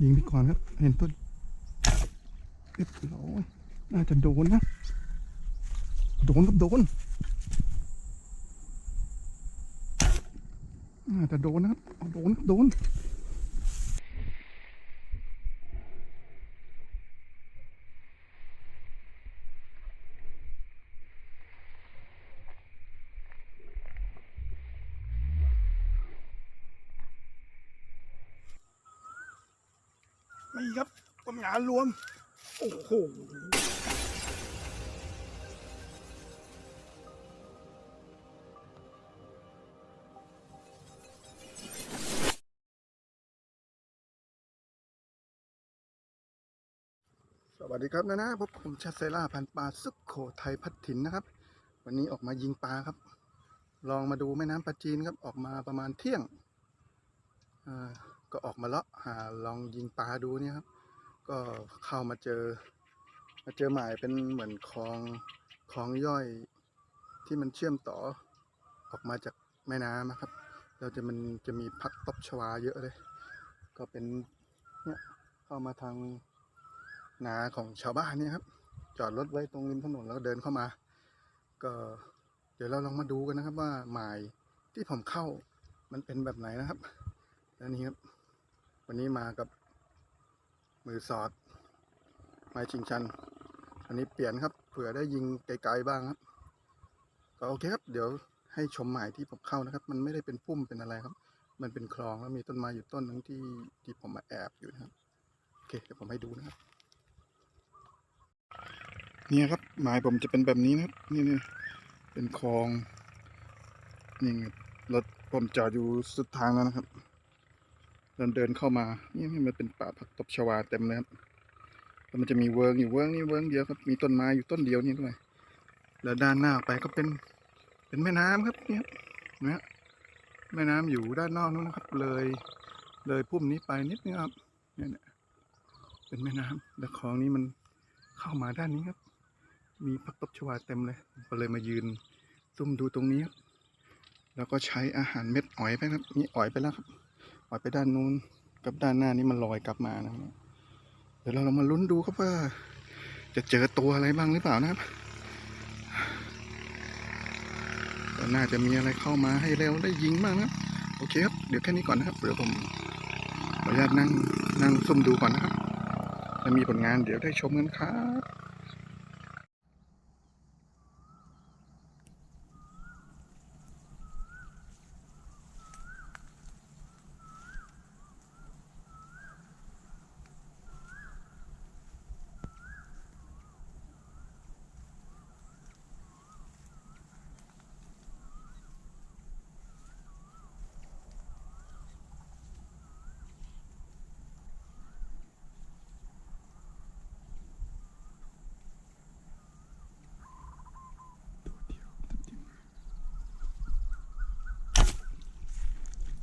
ยิงไปก่อนครับ เห็นต้นเรียบร้อยน่าจะโดนนะ โดนครับโดน น่าจะโดนนะครับโดนครับโดน ไม่ครับ ปัญญารวม โอ้โหสวัสดีครับนะนะพบผมชัดเซล่าพันปลาสุขโขทัยพัดถิ่นนะครับ วันนี้ออกมายิงปลาครับ ลองมาดูแม่น้ำปลาจีนครับ ออกมาประมาณเที่ยงก็ออกมาเลาะหาลองยิงปลาดูเนี่ยครับ ก็เข้ามาเจอ มาเจอหมายเป็นเหมือนคลองคลองย่อยที่มันเชื่อมต่อออกมาจากแม่น้ำนะครับ เราจะมันจะมีพักตบชวาเยอะเลย ก็เป็นเนี่ยเข้ามาทางนาของชาวบ้านเนี่ยครับ จอดรถไว้ตรงริมถนนแล้วเดินเข้ามา ก็เดี๋ยวเราลองมาดูกันนะครับว่าหมายที่ผมเข้ามันเป็นแบบไหนนะครับ แล้วนี่ครับ วันนี้มากับ มือสอด ไม้ชิงชัน อันนี้เปลี่ยนครับ เผื่อได้ยิงไกลๆบ้างครับ ก็โอเคครับ เดี๋ยวให้ชมหมายที่ผมเข้านะครับ มันไม่ได้เป็นพุ่มเป็นอะไรครับ มันเป็นคลองแล้วมีต้นไม้อยู่ต้นหนึงที่ที่ผมมาแอบอยู่นะครับ โอเค เดี๋ยวผมให้ดูนะครับ เนี่ยครับ หมายผมจะเป็นแบบนี้นะครับ นี่นี่เป็นคลอง นี่ไงรถผมจอดอยู่สุดทางแล้วนะครับ เดินเดินเข้ามา นี่มันเป็นป่าผักตบชวาเต็มเลยครับแล้วมันจะมีเวิร์งอยู่เวิร์งนี่เวิร์งเดียวครับ มีต้นไม้อยู่ต้นเดียวนี่ด้วย แล้วด้านหน้าออกไปก็เป็น เป็นแม่น้ำครับเนี่ยนะฮะแม่น้ำอยู่ด้านนอกนู้นนะครับ เลย เลยพุ่มนี้ไปนิดนึงครับเนี่ยเนี่ยเป็นแม่น้ำแล้วคลองนี้มันเข้ามาด้านนี้ครับ มีผักตบชวาเต็มเลยก็เลยมายืนซุ่มดูตรงนี้ครับแล้วก็ใช้อาหารเม็ดอ๋อยไปครับ นี่อ๋อยไปแล้วครับ ปล่อยไปด้านนู้นกับด้านหน้านี่มันลอยกลับมานะครับเดี๋ยวเราลองมาลุ้นดูครับว่า จะเจอตัวอะไรบ้างหรือเปล่านะครับน่าจะมีอะไรเข้ามาให้เร็วได้ยิงบ้างนะโอเคครับ เดี๋ยวแค่นี้ก่อนนะครับ เดี๋ยวผมขออนุญาตนั่งนั่งซุ่มดูก่อนนะครับถ้ามีผลงานเดี๋ยวได้ชมกันครับ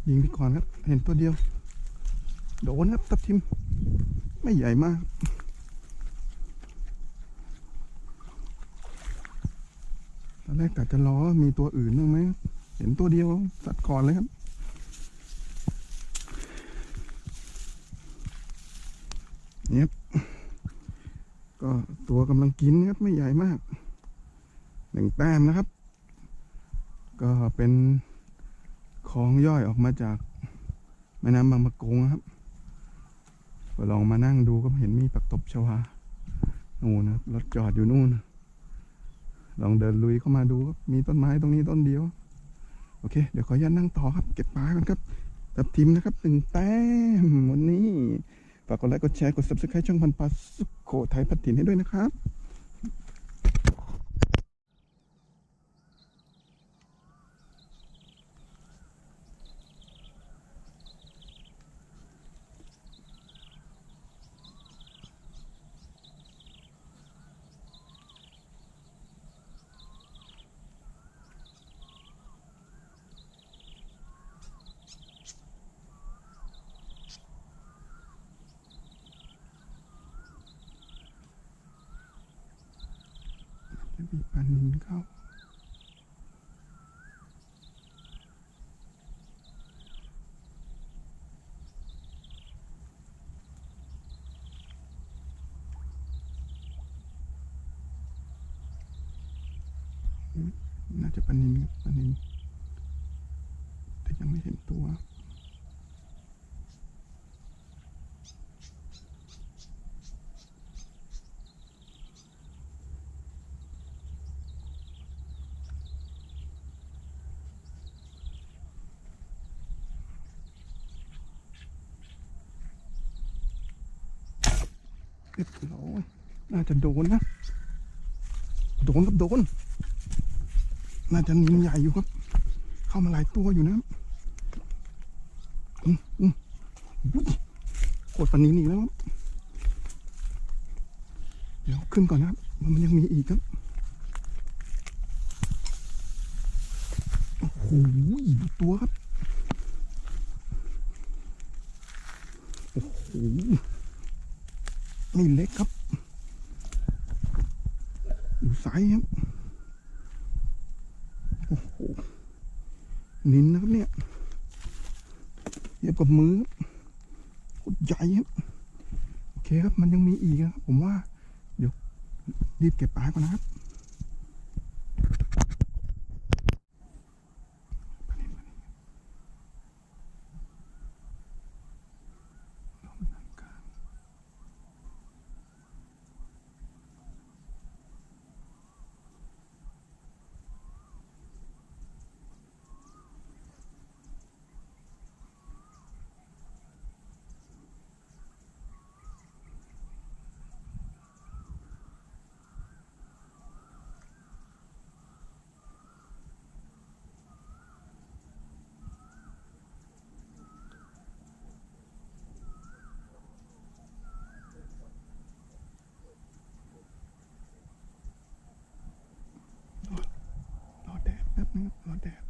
ยิงไปก่อนครับ เห็นตัวเดียว โดนครับทับทิม ไม่ใหญ่มากตอนแรกกะจะรอมีตัวอื่นบ้างไหม เห็นตัวเดียวสัดก่อนเลยครับ เนี่ยครับก็ตัวกำลังกินครับไม่ใหญ่มาก หนึ่งแต้มนะครับ ก็เป็น คลองย่อยออกมาจากแม่น้ำบางปะกงครับก็ลองมานั่งดูก็เห็นมีปักตบชวานู่นนะรถจอดอยู่นู่น ลองเดินลุยเข้ามาดูครับมีต้นไม้ตรงนี้ต้นเดียว โอเค เดี๋ยวขออนุญาตนั่งต่อครับ เก็บปลากันครับตับทิมนะครับหนึ่งแต้มวันนี้ ฝากกดไลค์กดแชร์กด subscribe ช่องพันปลาสุโขทัยพัดถิ่นให้ด้วยนะครับ จะมีปลานินเข้า น่าจะปลานินครับปลานินแต่ยังไม่เห็นตัว เรียบร้อยน่าจะโดนนะ โดนครับโดน น่าจะนินใหญ่อยู่ครับ เข้ามาหลายตัวอยู่นะอืมอืมโคตรปันนินอีกแล้วครับเดี๋ยวขึ้นก่อนนะครับมันยังมีอีกครับโอ้โหตัวครับ โอ้โห นี่เล็กครับ อยู่ไซส์ครับ โอ้โห นินนะครับเนี่ยเทียบกับมือครับโคตรใหญ่ครับ โอเคครับ มันยังมีอีกครับ ผมว่า เดี๋ยวรีบเก็บปลาก่อนนะครับ นึงครับรอแดด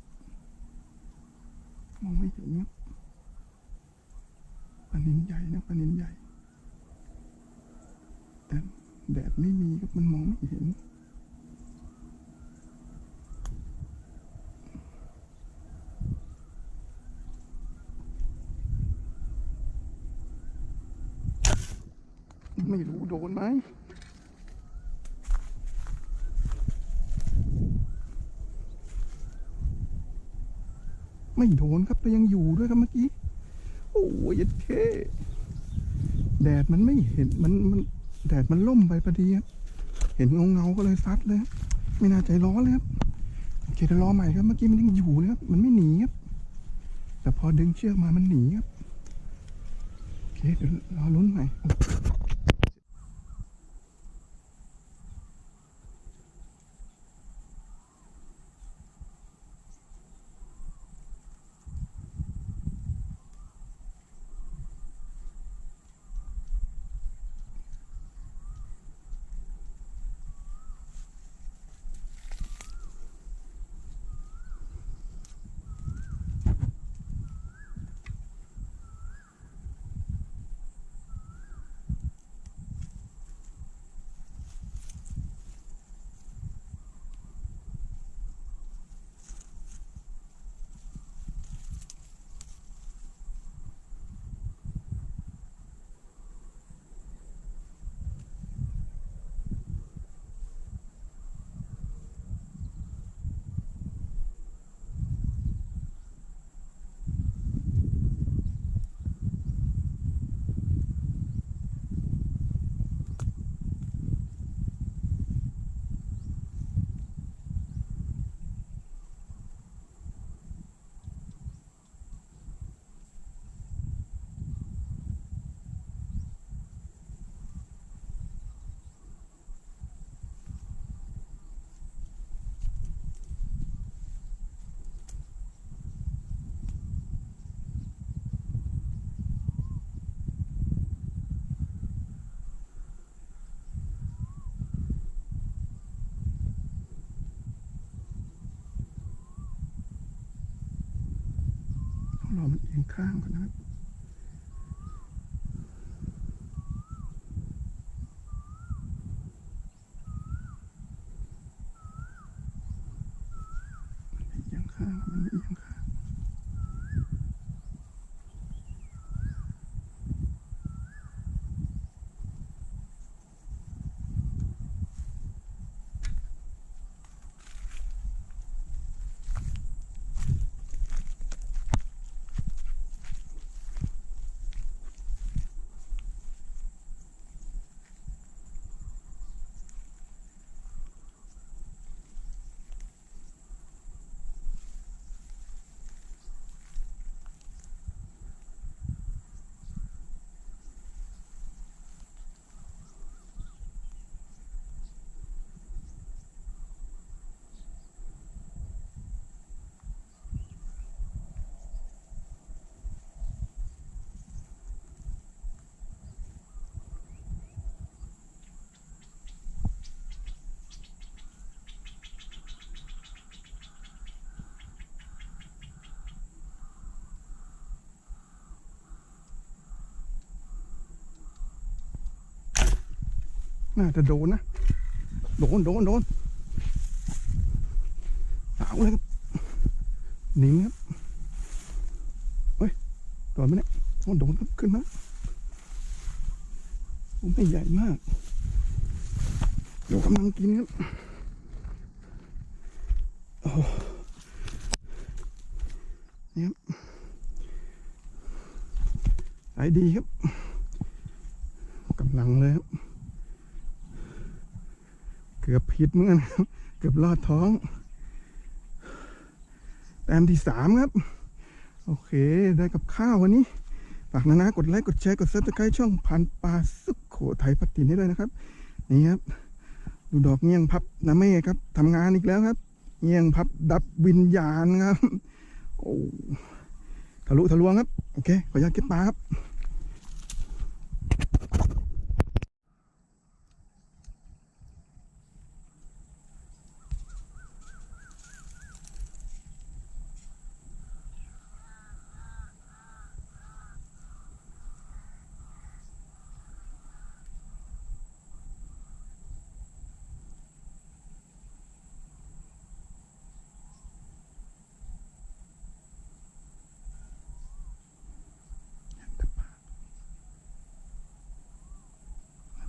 มองไม่เห็นครับปลานินใหญ่นะปลานินใหญ่ แต่แดดไม่มีครับมันมองไม่เห็นไม่รู้โดนไหม ไม่โดนครับแต่ยังอยู่ด้วยครับเมื่อกี้ โอ้ยยัดเคแดดมันไม่เห็นมันมันแดดมันล่มไปพอดีครับเห็นเงาเงาก็เลยซัดเลยครับไม่น่าใจร้อนเลยครับโอเคเดี๋ยวรอใหม่ครับเมื่อกี้มันยังอยู่เลยครับมันไม่หนีครับแต่พอดึงเชือกมามันหนีครับโอเคเดี๋ยวรอลุ้นใหม่ รอมันเอียงข้างก่อนนะครับเอียงข้างมันเอียง น่าจะโดนนะ โดน โดน โดนเอาเลยครับหนิงครับเฮ้ยโดนไหมเนี่ยโดนครับขึ้นมาโอ้ไม่ใหญ่มากเดี๋ยวกำลังกินครับโอ้นี่ครับไอดีครับกำลังเลยครับ เกือบผิดเหมือนกันครับ เกือบลอดท้อง แต้มที่สามครับ โอเค ได้กับข้าววันนี้ ฝากนะนะกดไลค์ กดแชร์ กดซับสไครต์ช่องพันปลาสุขโขทัยพัดตินให้ด้วยนะครับ นี่ครับ ดูดอกเงี้ยงพับนะเม่ครับทำงานอีกแล้วครับ เงี้ยงพับดับวิญญาณครับ โอ้ทะลุทะลวงครับ โอเค ขออนุญาตเก็บปลาครับ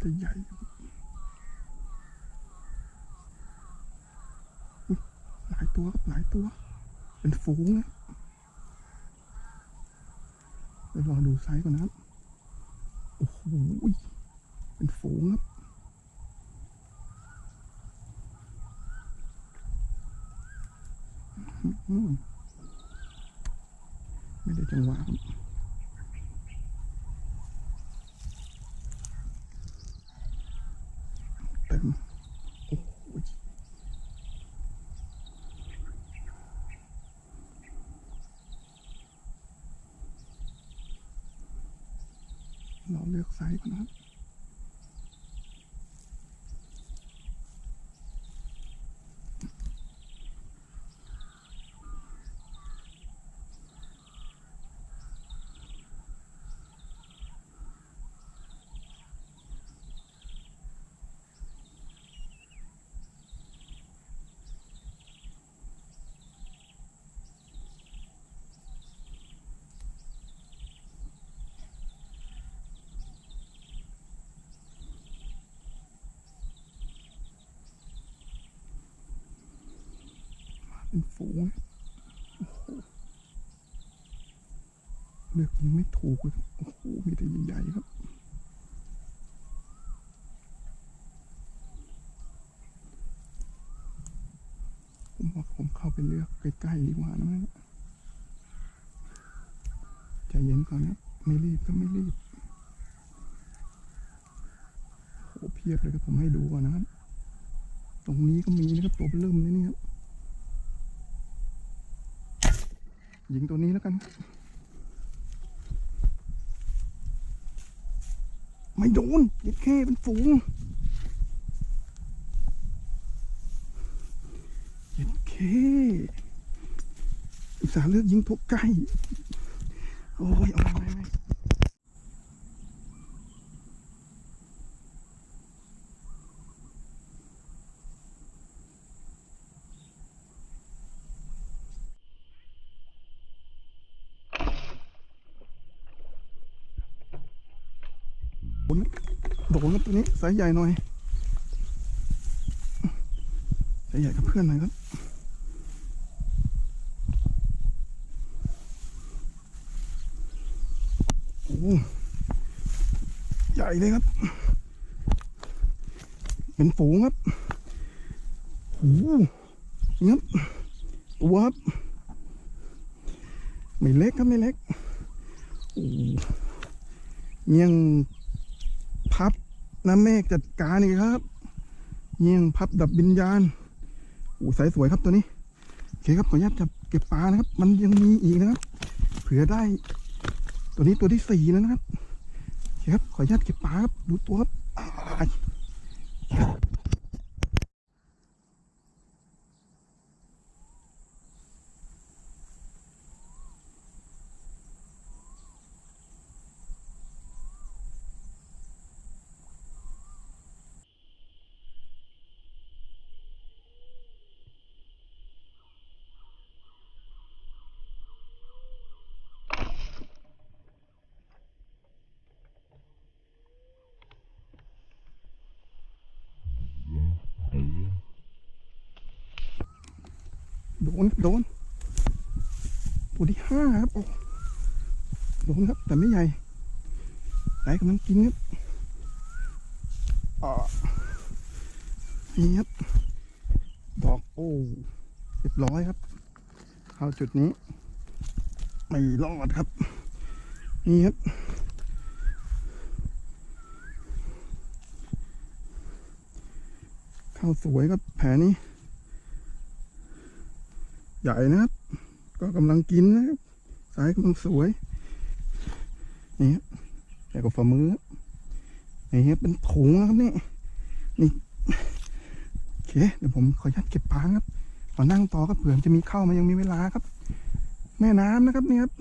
จะใหญ่หลายตัวครับหลายตัว เป็นฝูงนะเดี๋ยวรอดูไซส์ก่อนนะครับ โอ้โห เป็นฝูงครับ ไม่ได้จังหวะครับ เต็มโอ้โหเราเลือกไซส์ก่อนนะครับ เป็นฝูงเลือกยิงไม่ถูกเลยโอ้โหมีแต่ใหญ่ๆครับผมว่าผมเข้าไปเลือกใกล้ๆดีกว่านะแม่ใจเย็นก่อนนะไม่รีบก็ไม่รีบโอ้โหเพียบเลยครับผมให้ดูก่อนนะครับ ตรงนี้ก็มีนะครับตัวเริ่มเลยนี่ครับ ยิงตัวนี้แล้วกัน ไม่โดนยิดแค่เป็นฝูงยิดแค่อุตส่าห์เลือกยิงพวกใกล้ โอ้ยเอาไปไปโดนโดนครับตัวนี้สายใหญ่หน่อยสายใหญ่กับเพื่อนหน่อยครับโอ้ใหญ่เลยครับ เป็นฝูงครับโอ้นี่ครับตัวครับ ไม่เล็กครับไม่เล็กโอ้เงียงพับ น้ำเมฆจัดการอีกครับเงียงพับดับวิญญาณโอ้สายสวยครับตัวนี้โอเคครับขออนุญาตจับเก็บปลานะครับ มันยังมีอีกนะครับ เผื่อได้ ตัวนี้ตัวที่สี่แล้วนะครับโอเคครับขออนุญาตเก็บปลาครับดูตัวครับ นโดนตัวที่ห้าครับโอ้โดนครับแต่ไม่ใหญ่ไหลกำลังกินครับอ่านี่ครับดอกโอ้เรียบร้อยครับเข้าจุดนี้ไม่รอดครับ นี่ครับเข้าสวยครับแผลนี้ ใหญ่นะครับ ก็กำลังกินนะครับสายกำลังสวย นี่ครับใหญ่กว่าฝ่ามือนี่ครับเป็นถุงนะครับนี่นี่โอเคเดี๋ยวผมขออนุญาตเก็บปลาครับขอนั่งต่อครับเผื่อจะมีเข้ามายังมีเวลาครับ แม่น้ำนะครับนี่ครับ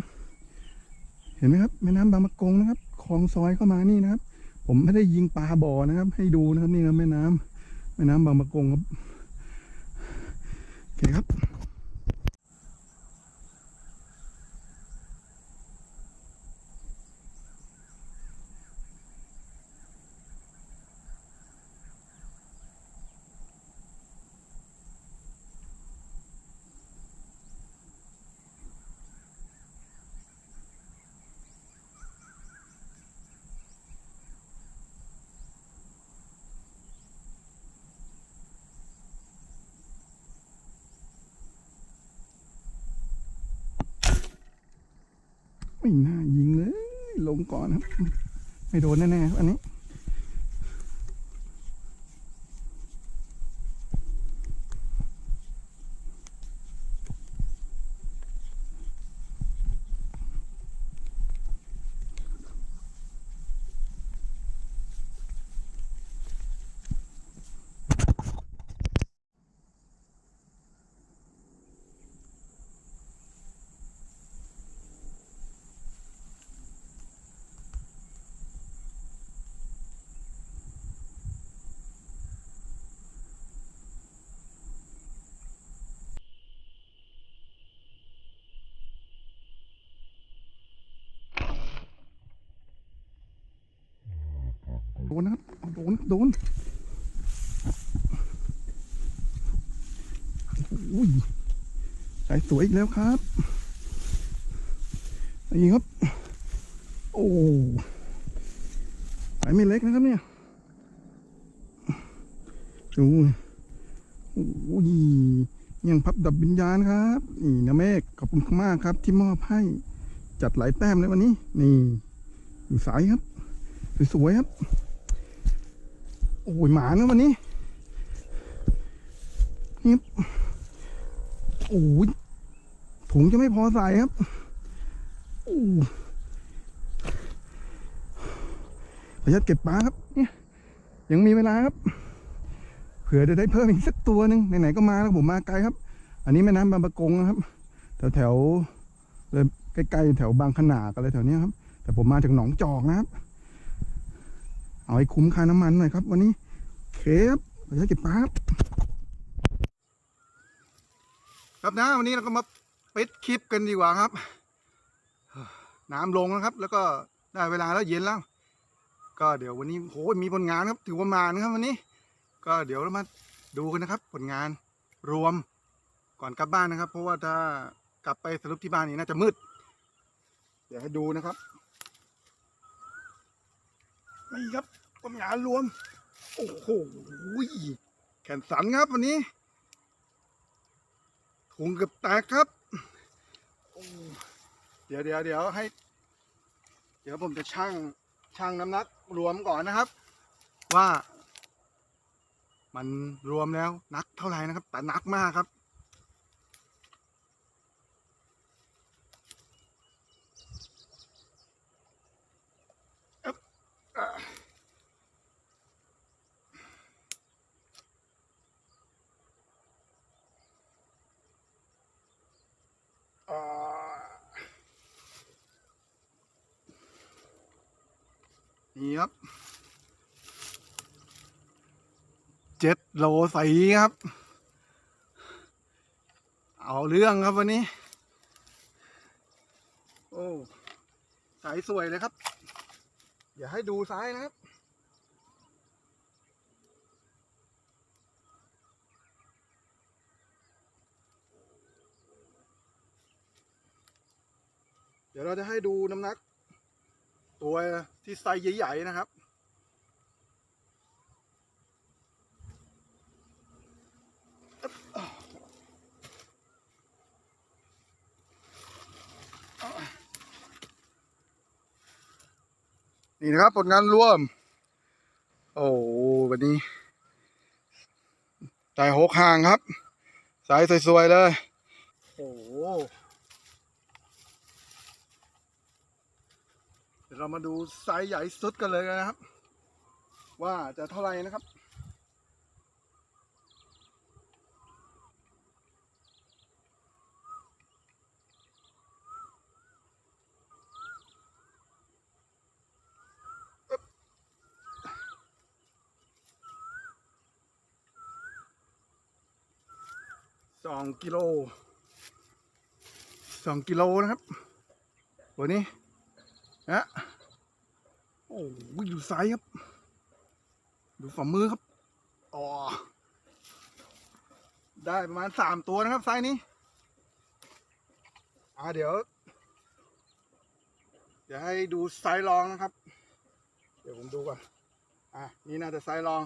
เห็นไหมครับ แม่น้ำบางมะกงนะครับคลองซอยเข้ามานี่นะครับ ผมไม่ได้ยิงปลาบ่อนะครับ ให้ดูนะครับนี่ครับแม่น้ำแม่น้ำบางมะกงครับโอเคครับ ไม่น่ายิงเลย ลงก่อนครับ ไม่โดนแน่ๆอันนี้ โดนโดนโอ้ยสายสวยอีกแล้วครับนี่ครับ โอ้สายไม่เล็กนะครับเนี่ยดูโอ้ยยังพับดับวิญญาณครับนี่นะเมฆขอบคุณมากครับ ที่มอบให้จัดหลายแต้มเลยวันนี้ นี่ อยู่สายครับ สวยๆครับ โอ้ยหมานะวันนี้นี่โอ้ยถุงจะไม่พอใส่ครับโอ้ประหยัดเก็บปลาครับเนี่ยยังมีเวลาครับ เผื่อจะได้เพิ่มอีกสักตัวหนึ่งไหนๆก็มาแล้วผมมาไกลครับ อันนี้แม่น้ำบางประกงนะครับ แถวแถวๆเลยใกล้ๆแถวบางขนาดอะไรแถวนี้ครับ แต่ผมมาจากหนองจอกนะครับ เอาให้คุ้มค่าน้ำมันหน่อยครับ วันนี้เคครับไปใช้เก็บปลาครับครับนะวันนี้เราก็มาปิดคลิปกันดีกว่าครับ น้ำลงแล้วครับ แล้วก็ได้เวลาแล้วเย็นแล้ว ก็เดี๋ยววันนี้โหมีผลงานครับ ถือว่ามานครับวันนี้ ก็เดี๋ยวเรามาดูกันนะครับ ผลงานรวมก่อนกลับบ้านนะครับ เพราะว่าถ้ากลับไปสรุปที่บ้านนี่น่าจะมืด เดี๋ยวให้ดูนะครับ นี่ครับปัญญารวม โอ้โหแขนสันครับวันนี้ถุงกือบแตกครับ เดี๋ยวเดี๋ยวเดี๋ยวให้ เดี๋ยวผมจะชั่งชั่งน้ำหนักรวมก่อนนะครับ ว่า มันรวมแล้วนักเท่าไหร่นะครับ แต่นักมากครับ นี่ครับเจ็ดโลใสครับ เอาเรื่องครับวันนี้ โอ้ สายสวยเลยครับ อย่าให้ดูซ้ายนะครับ เดี๋ยวเราจะให้ดูน้ำหนัก ตัวที่ไซส์ใหญ่ๆนะครับ นี่นะครับผลงานร่วม โอ้โหวันนี้ใจหกห่างครับ สายสวยๆเลย โอ้โหเดี๋ยวเรามาดูไซส์ใหญ่สุดกันเลยนะครับ ว่าจะเท่าไหร่นะครับ สองกิโลสองกิโลนะครับวันนี้นะโอ้โหดูไซส์ครับ ดูฝ่ามือครับอ๋อได้ประมาณสามตัวนะครับไซส์นี้ อ่าเดี๋ยว เดี๋ยวให้ดูไซส์รองนะครับ เดี๋ยวผมดูก่อน อะนี่น่าจะไซส์รอง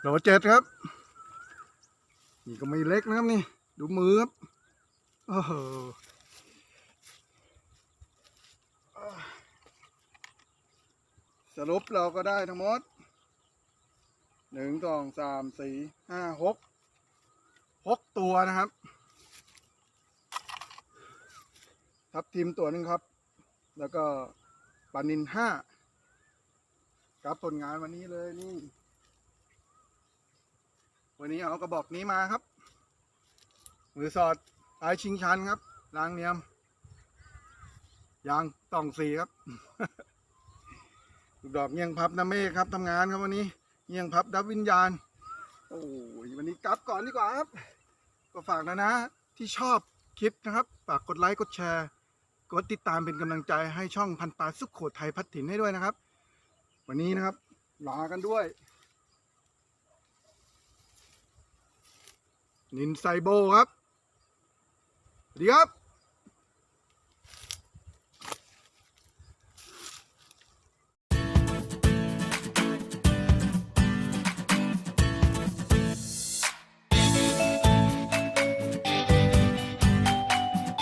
โหลเจ็ดครับ นี่ก็ไม่เล็กนะครับนี่ ดูมือครับโอ้โหสรุปเราก็ได้ทั้งหมดหนึ่งสองสามสี่ห้าหกหกตัวนะครับ ทับทีมตัวหนึ่งครับ แล้วก็ปานินห้าครับผลงานวันนี้เลยนี่ วันนี้เอากระบอกนี้มาครับ มือสอดลายชิงชันครับรางเนียม ยางต่องสีครับ ดอกเงียงพับน้ำเมฆครับทำงานครับวันนี้เงียงพับดับวิญญาณ โอ้ยวันนี้กลับก่อนดีกว่าครับ ก็ฝากนะนะ ที่ชอบคลิปนะครับ ฝากกดไลค์กดแชร์กดติดตามเป็นกำลังใจให้ช่องพันปลาสุขโขทัยพัดถิ่นให้ด้วยนะครับ วันนี้นะครับลากันด้วย นินไซโบครับสวัสดีครับ